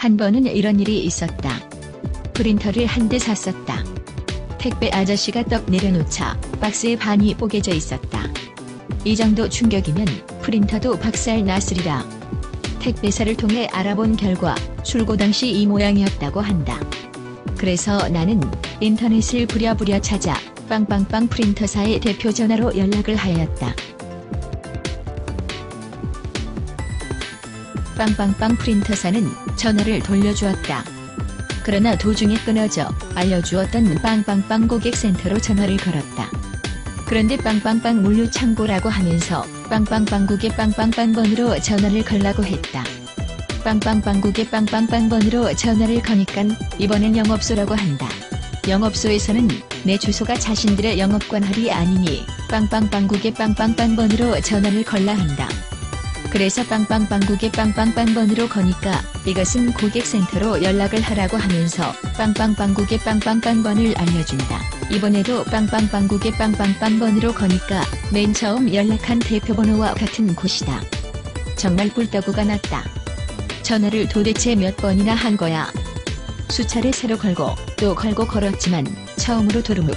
한 번은 이런 일이 있었다. 프린터를 한 대 샀었다. 택배 아저씨가 떡 내려놓자 박스에 반이 뽀개져 있었다. 이 정도 충격이면 프린터도 박살 났으리라. 택배사를 통해 알아본 결과 출고 당시 이 모양이었다고 한다. 그래서 나는 인터넷을 부랴부랴 찾아 빵빵빵 프린터사의 대표 전화로 연락을 하였다. 빵빵빵 프린터사는 전화를 돌려주었다. 그러나 도중에 끊어져 알려주었던 빵빵빵 고객센터로 전화를 걸었다. 그런데 빵빵빵 물류창고라고 하면서 빵빵빵국의 빵빵빵번으로 전화를 걸라고 했다. 빵빵빵국의 빵빵빵번으로 전화를 거니깐 이번엔 영업소라고 한다. 영업소에서는 내 주소가 자신들의 영업관할이 아니니 빵빵빵국의 빵빵빵번으로 전화를 걸라 한다. 그래서 빵빵빵국의 빵빵빵번으로 거니까 이것은 고객센터로 연락을 하라고 하면서 빵빵빵국의 빵빵빵번을 알려준다. 이번에도 빵빵빵국의 빵빵빵번으로 거니까 맨 처음 연락한 대표번호와 같은 곳이다. 정말 꿀떡구가 났다. 전화를 도대체 몇 번이나 한 거야. 수차례 새로 걸고 또 걸고 걸었지만 처음으로 도루묵.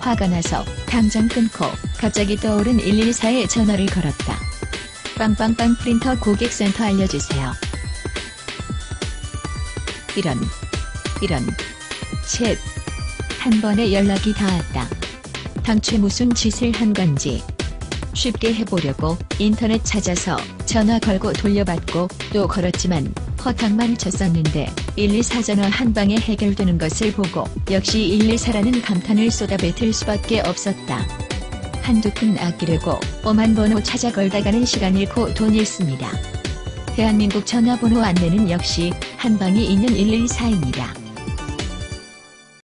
화가 나서 당장 끊고 갑자기 떠오른 114에 전화를 걸었다. 빵빵빵 프린터 고객센터 알려주세요. 이런, 이런, 셋. 한 번에 연락이 닿았다. 당최 무슨 짓을 한 건지. 쉽게 해보려고 인터넷 찾아서 전화 걸고 돌려받고 또 걸었지만 허탕만 쳤었는데 114 전화 한 방에 해결되는 것을 보고 역시 114라는 감탄을 쏟아뱉을 수밖에 없었다. 한두 푼 아끼려고 뻔한 번호 찾아 걸다가는 시간 잃고 돈 잃습니다. 대한민국 전화번호 안내는 역시 한방이 있는 114입니다.